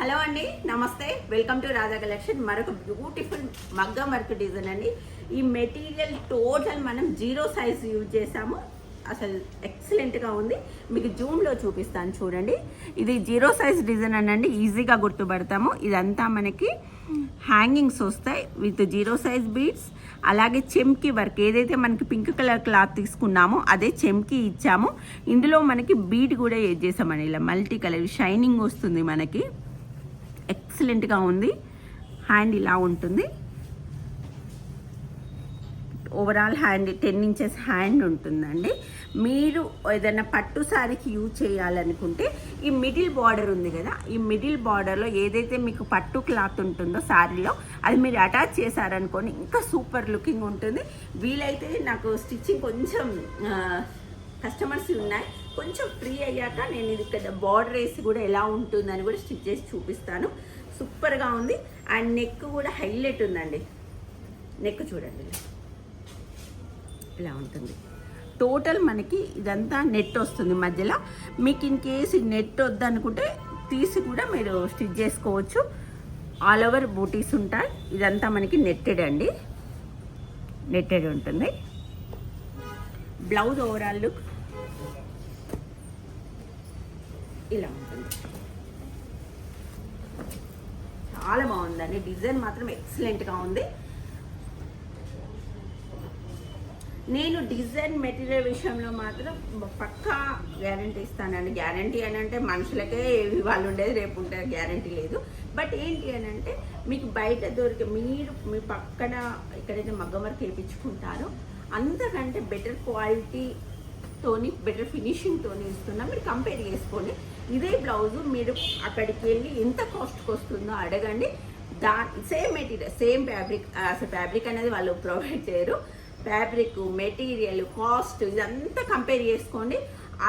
Hello అండి నమస్తే. Welcome to Radha collection. మరొక బ్యూటిఫుల్ మగ్గం వర్క్ డిజైన్ అండి. ఈ మెటీరియల్ టోటల్ మనం జీరో సైజ్ యూజ్ చేసాము అసలు ఎక్సలెంట్గా ఉంది. మీకు జూమ్లో చూపిస్తాను చూడండి. ఇది జీరో సైజ్ డిజైన్ అనండి ఈజీగా గుర్తుపడతాము. ఇదంతా మనకి హ్యాంగింగ్స్ వస్తాయి విత్ జీరో సైజ్ బీడ్స్. అలాగే చెమ్కి వర్క్ ఏదైతే మనకి పింక్ కలర్ క్లాత్ తీసుకున్నామో అదే చెమ్కి ఇచ్చాము. ఇందులో మనకి బీడ్ కూడా యూజ్ చేసామండి ఇలా మల్టీ కలర్ షైనింగ్ వస్తుంది మనకి. ఎక్సలెంట్గా ఉంది. హ్యాండ్ ఇలా ఉంటుంది. Overall hand ten inches hand ఉంటుందండి. మీరు ఏదైనా పట్టు శారీకి యూజ్ చేయాలనుకుంటే ఈ మిడిల్ బార్డర్ ఉంది కదా ఈ మిడిల్ బార్డర్లో ఏదైతే మీకు పట్టు క్లాత్ ఉంటుందో శారీలో అది మీరు అటాచ్ చేశారనుకోండి ఇంకా సూపర్ లుకింగ్ ఉంటుంది. వీలైతే నాకు స్టిచ్చింగ్ కొంచెం కస్టమర్స్ ఉన్నాయి. కొంచెం ఫ్రీ అయ్యాక నేను ఇది ఇక్కడ బార్డర్ వేసి కూడా ఎలా ఉంటుందని కూడా స్టిచ్ చేసి చూపిస్తాను. సూపర్గా ఉంది. అండ్ నెక్ కూడా హైలైట్ ఉందండి. నెక్ చూడండి. ఇలా ఉంటుంది. టోటల్ మనకి ఇదంతా నెట్ వస్తుంది మధ్యలో. మీకు ఇన్ కేసు నెట్ వద్దనుకుంటే తీసి కూడా మీరు స్టిచ్ చేసుకోవచ్చు. ఆల్ ఓవర్ బూటీస్ ఉంటాయి. ఇదంతా మనకి నెట్టెడ్ అండి. నెట్టెడ్ ఉంటుంది. బ్లౌజ్ ఓవరాల్ లుక్ ఇలా ఉంటుంది. చాలా బాగుందండి. డిజైన్ మాత్రం ఎక్సలెంట్గా ఉంది. నేను డిజైన్ మెటీరియల్ విషయంలో మాత్రం పక్కా గ్యారంటీ ఇస్తానండి. గ్యారంటీ అని అంటే మనుషులకే వాళ్ళు ఉండేది రేపు ఉంటే గ్యారంటీ లేదు. బట్ ఏంటి అని అంటే మీకు బయట దొరికే మీరు మీ పక్కన ఎక్కడైతే మగ్గ వర్క్ వేయించుకుంటారో అంతకంటే బెటర్ క్వాలిటీతోని బెటర్ ఫినిషింగ్తో ఇస్తున్నా మీరు కంపేర్ చేసుకోండి. ఇదే బ్లౌజ్ మీరు అక్కడికి వెళ్ళి ఎంత కాస్ట్కి వస్తుందో అడగండి. The same material same fabric అసలు ఫ్యాబ్రిక్ అనేది వాళ్ళు ప్రొవైడ్ చేయరు. ఫ్యాబ్రిక్ మెటీరియల్ కాస్ట్ ఇదంతా కంపేర్ చేసుకోండి.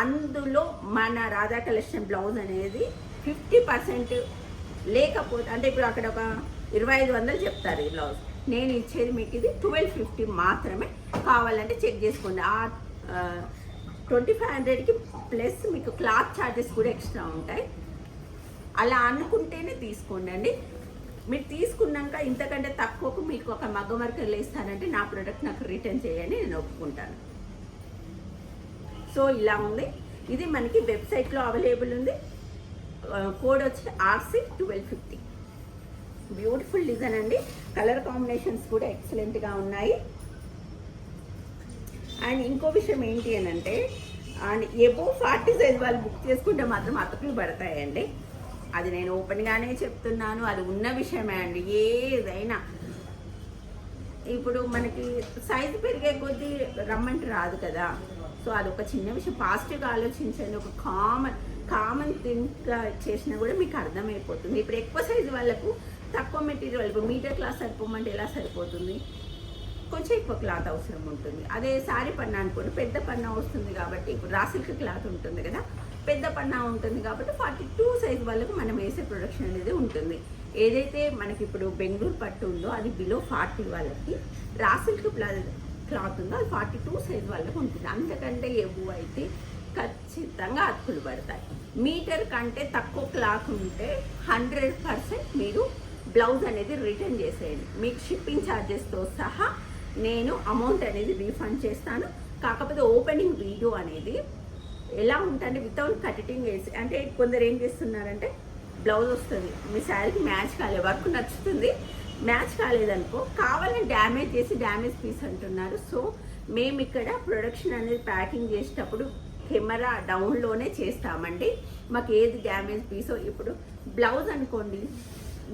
అందులో మన రాధా కలెక్షన్ బ్లౌజ్ అనేది ఫిఫ్టీ పర్సెంట్ లేకపోతే అంటే ఇప్పుడు అక్కడ ఒక ఇరవై ఐదు వందలు చెప్తారు ఈ బ్లౌజ్. నేను ఇచ్చేది మీకు ఇది ట్వెల్వ్ ఫిఫ్టీ మాత్రమే కావాలంటే చెక్ చేసుకోండి. ఆ ట్వంటీ ఫైవ్ హండ్రెడ్కి ప్లస్ మీకు క్లాత్ ఛార్జెస్ కూడా ఎక్స్ట్రా ఉంటాయి. అలా అనుకుంటేనే తీసుకోండి అండి. మీరు తీసుకున్నాక ఇంతకంటే తక్కువకు మీకు ఒక మగ్గ వర్కర్లు ఇస్తానంటే నా ప్రోడక్ట్ నాకు రిటర్న్ చేయని నేను ఒప్పుకుంటాను. సో ఇలా ఉంది. ఇది మనకి వెబ్సైట్లో అవైలబుల్ ఉంది. కోడ్ వచ్చి RC twelve fifty. Beautiful design అండి. కలర్ కాంబినేషన్స్ కూడా ఎక్సలెంట్గా ఉన్నాయి. అండ్ ఇంకో విషయం ఏంటి అని అంటే అండ్ ఎబో ఫార్టీ సైజ్ వాళ్ళు బుక్ చేసుకుంటే మాత్రం అతుకులు పడతాయండి. అది నేను ఓపెన్గానే చెప్తున్నాను. అది ఉన్న విషయమే అండి. ఏదైనా ఇప్పుడు మనకి సైజు పెరిగే కొద్దీ రమ్మంటే రాదు కదా. సో అది ఒక చిన్న విషయం. పాజిటివ్గా ఆలోచించండి. ఒక కామన్ కామన్ థింక్ చేసినా కూడా మీకు అర్థమైపోతుంది. ఇప్పుడు ఎక్కువ సైజు వాళ్ళకు తక్కువ మెటీరియల్ ఇప్పుడు మీటర్ క్లాస్ సరిపోమంటే ఎలా సరిపోతుంది? కొంచెం ఎక్కువ క్లాత్ అవసరం ఉంటుంది. అదే సారీ పన్నా అనుకోండి పెద్ద పన్నా వస్తుంది కాబట్టి ఇప్పుడు రాసిల్క్ క్లాత్ ఉంటుంది కదా పెద్ద పన్నా ఉంటుంది కాబట్టి ఫార్టీ టూ సైజ్ వాళ్ళకు మనం వేసే ప్రొడక్షన్ అనేది ఉంటుంది. ఏదైతే మనకి ఇప్పుడు బెంగళూరు పట్టు ఉందో అది బిలో ఫార్టీ వాళ్ళకి రాసిల్క్ క్లాత్ ఉందో అది ఫార్టీ టూ సైజ్ వాళ్ళకి ఉంటుంది. అంతకంటే ఎవ్వు అయితే ఖచ్చితంగా అతుకులు పడతాయి. మీటర్ కంటే తక్కువ క్లాత్ ఉంటే హండ్రెడ్ పర్సెంట్ మీరు బ్లౌజ్ అనేది రిటర్న్ చేసేయండి. మీకు షిప్పింగ్ ఛార్జెస్తో సహా నేను అమౌంట్ అనేది రీఫండ్ చేస్తాను. కాకపోతే ఓపెనింగ్ వీడియో అనేది ఎలా ఉంటుంది వితౌట్ కటింగ్ వేసి అంటే కొందరు ఏం చేస్తున్నారంటే బ్లౌజ్ వస్తుంది. మీ శారీకి మ్యాచ్ కాలేదు. వర్క్ నచ్చుతుంది. మ్యాచ్ కాలేదనుకో కావాలని డ్యామేజ్ చేసి డ్యామేజ్ పీస్ అంటున్నారు. సో మేము ఇక్కడ ప్రొడక్షన్ అనేది ప్యాకింగ్ చేసేటప్పుడు కెమెరా డౌన్లోనే చేస్తామండి. మాకు ఏది డ్యామేజ్ పీసో ఇప్పుడు బ్లౌజ్ అనుకోండి.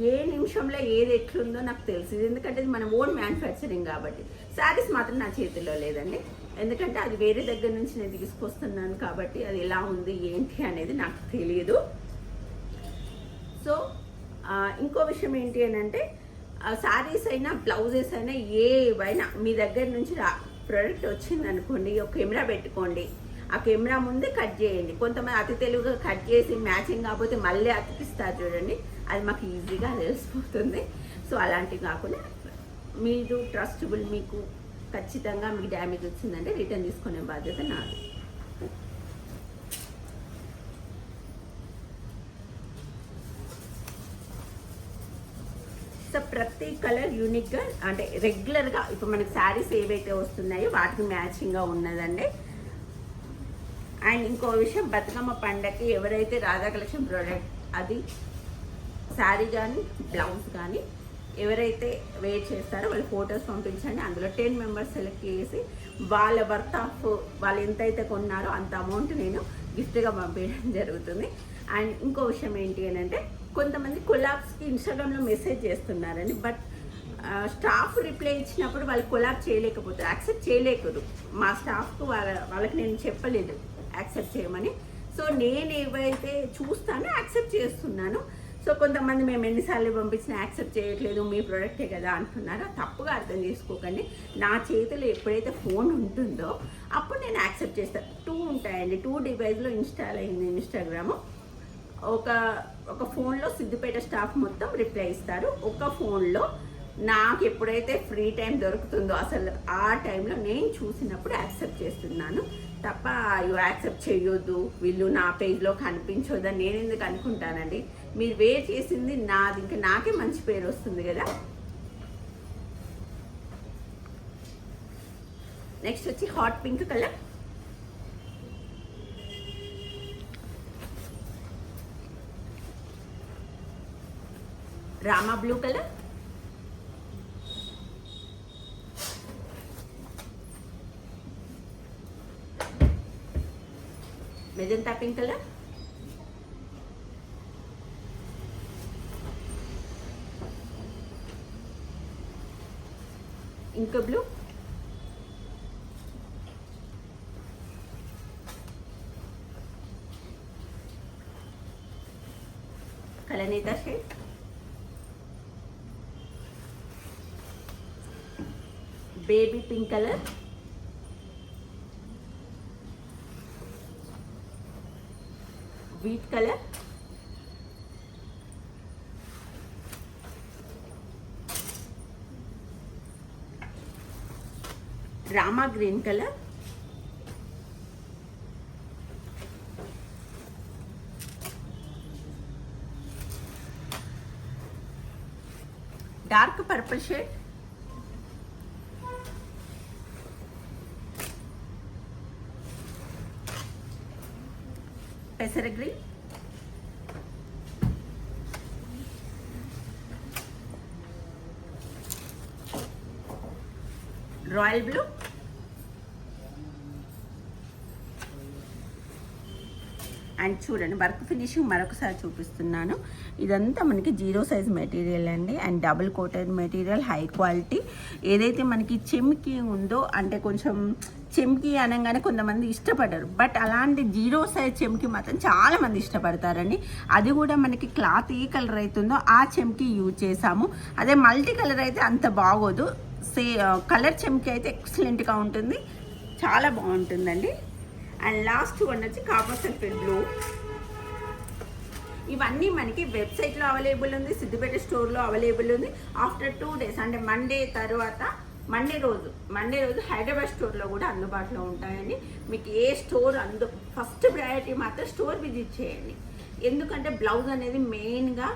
ఏ నిమిషంలో ఏది ఎట్లుందో నాకు తెలుసు ఎందుకంటే ఇది మన ఓన్ మ్యానుఫ్యాక్చరింగ్ కాబట్టి. శారీస్ మాత్రం నా చేతిలో లేదండి. ఎందుకంటే అది వేరే దగ్గర నుంచి నేను తీసుకొస్తున్నాను కాబట్టి అది ఎలా ఉంది ఏంటి అనేది నాకు తెలియదు సో ఇంకో విషయం ఏంటి అని అంటే శారీస్ అయినా బ్లౌజెస్ అయినా ఏవైనా మీ దగ్గర నుంచి రా ప్రోడక్ట్ వచ్చింది అనుకోండి ఒక కెమెరా పెట్టుకోండి. ఆ కెమెరా ముందే కట్ చేయండి. కొంతమంది అతి తెలుగుగా కట్ చేసి మ్యాచింగ్ కాకపోతే మళ్ళీ అతికిస్తారు చూడండి. అది మాకు ఈజీగా తెలిసిపోతుంది. సో అలాంటివి కాకుండా మీరు ట్రస్టబుల్ మీకు ఖచ్చితంగా మీకు డ్యామేజ్ వచ్చిందంటే రిటర్న్ తీసుకునే బాధ్యత నాది. సో ప్రతి కలర్ యూనిక్గా అంటే రెగ్యులర్గా ఇప్పుడు మనకి శారీస్ ఏవైతే వస్తున్నాయో వాటికి మ్యాచింగ్గా ఉన్నదండి. అండ్ ఇంకో విషయం బతుకమ్మ పండగకి ఎవరైతే రాధా కలెక్షన్ ప్రోడక్ట్ అది శారీ కానీ బ్లౌజ్ కానీ ఎవరైతే వెయిట్ చేస్తారో వాళ్ళు ఫొటోస్ పంపించండి. అందులో టెన్ మెంబర్స్ సెలెక్ట్ చేసి వాళ్ళ వర్త్ ఆఫ్ వాళ్ళు ఎంతైతే కొన్నారో అంత అమౌంట్ నేను గిఫ్ట్గా పంపించడం జరుగుతుంది. అండ్ ఇంకో విషయం ఏంటి అని అంటే కొంతమంది కొలాబ్స్కి ఇన్స్టాగ్రామ్లో మెసేజ్ చేస్తున్నారండి బట్ స్టాఫ్ రిప్లై ఇచ్చినప్పుడు వాళ్ళు కొలాబ్ చేయలేకపోతారు యాక్సెప్ట్ చేయలేకరు మా స్టాఫ్కు వాళ్ళ వాళ్ళకి నేను చెప్పలేదు. యాక్సెప్ట్ చేయమని. సో నేను ఏవైతే చూస్తానో యాక్సెప్ట్ చేస్తున్నాను. సో కొంతమంది మేము ఎన్నిసార్లు పంపించినా యాక్సెప్ట్ చేయట్లేదు మీ ప్రోడక్టే కదా అంటున్నారో తప్పుగా అర్థం చేసుకోకండి. నా చేతిలో ఎప్పుడైతే ఫోన్ ఉంటుందో అప్పుడు నేను యాక్సెప్ట్ చేస్తాను టూ ఉంటాయండి టూ డివైస్లో ఇన్స్టాల్ అయింది ఇన్స్టాగ్రాము. ఒక ఒక ఫోన్లో సిద్దిపేట స్టాఫ్ మొత్తం రిప్లై ఇస్తారు. ఒక ఫోన్లో నాకు ఎప్పుడైతే ఫ్రీ టైం దొరుకుతుందో అసలు ఆ టైంలో నేను చూసినప్పుడు యాక్సెప్ట్ చేస్తున్నాను. తప్ప యాక్సెప్ట్ చేయొద్దు. వీళ్ళు నా పేజ్లో కనిపించొద్దని నేను ఎందుకు అనుకుంటానండి? మీరు వేర్ చేసింది నాది. ఇంకా నాకే మంచి పేరు వస్తుంది కదా? నెక్స్ట్ వచ్చి hot pink colour Rama blue colour magenta pink colour ఇంక blue కలనేత shade baby pink colour wheat colour Rama green colour dark purple shade పెసర గ్రీన్ రాయల్ బ్లూ అండ్ చూడండి వర్క్ ఫినిషింగ్ మరొకసారి చూపిస్తున్నాను. ఇదంతా మనకి జీరో సైజ్ మెటీరియల్ అండి. And double coated material high quality ఏదైతే మనకి చెమ్కి ఉందో అంటే కొంచెం చెమ్కి అనగానే కొంతమంది ఇష్టపడరు. బట్ అలాంటి జీరో సైజ్ చెమ్కి మాత్రం చాలా మంది ఇష్టపడతారండి. అది కూడా మనకి క్లాత్ ఏ కలర్ అవుతుందో ఆ చెమ్కి యూజ్ చేసాము అదే మల్టీ కలర్ అయితే అంత బాగోదు. సే కలర్ చెమ్కి అయితే ఎక్సలెంట్గా ఉంటుంది. చాలా బాగుంటుందండి. అండ్ లాస్ట్ వన్ వచ్చి కాపర్ సల్ఫేట్ బ్లూ. ఇవన్నీ మనకి వెబ్సైట్లో అవైలబుల్ ఉంది సిద్దిపేట స్టోర్లో అవైలబుల్ ఉంది. ఆఫ్టర్ టూ డేస్ అంటే మండే తర్వాత మండే రోజు మండే రోజు హైదరాబాద్ స్టోర్లో కూడా అందుబాటులో ఉంటాయండి. మీకు ఏ స్టోర్ అందు ఫస్ట్ ప్రయారిటీ మాత్రం స్టోర్ విజిట్ చేయండి. ఎందుకంటే బ్లౌజ్ అనేది మెయిన్గా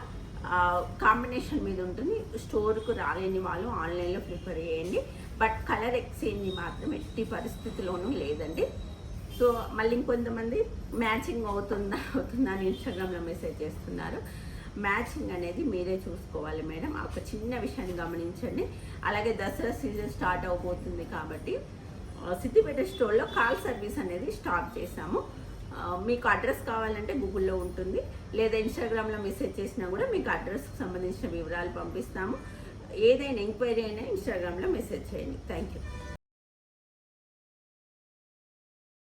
కాంబినేషన్ మీద ఉంటుంది. స్టోర్కు రాలేని వాళ్ళు ఆన్లైన్లో ప్రిఫర్ చేయండి. బట్ కలర్ ఎక్స్చేంజ్ మాత్రం ఎట్టి పరిస్థితిలోనూ లేదండి. సో మళ్ళీ ఇంకొంతమంది మ్యాచింగ్ అవుతుందా అవుతుందా అని ఇన్స్టాగ్రామ్లో మెసేజ్ చేస్తున్నారు. మ్యాచింగ్ అనేది మీరే చూసుకోవాలి మేడం. ఒక చిన్న విషయాన్ని గమనించండి. అలాగే దసరా సీజన్ స్టార్ట్ అవబోతుంది కాబట్టి సిద్ధిపేట సిద్దిపేట స్టోర్లో కాల్ సర్వీస్ అనేది స్టార్ట్ చేశాము. మీకు అడ్రస్ కావాలంటే గూగుల్లో ఉంటుంది. లేదా ఇన్స్టాగ్రామ్లో మెసేజ్ చేసినా కూడా మీకు అడ్రస్కి సంబంధించిన వివరాలు పంపిస్తాము. ఏదైనా ఎంక్వైరీ అయినా ఇన్స్టాగ్రామ్లో మెసేజ్ చేయండి. Thank you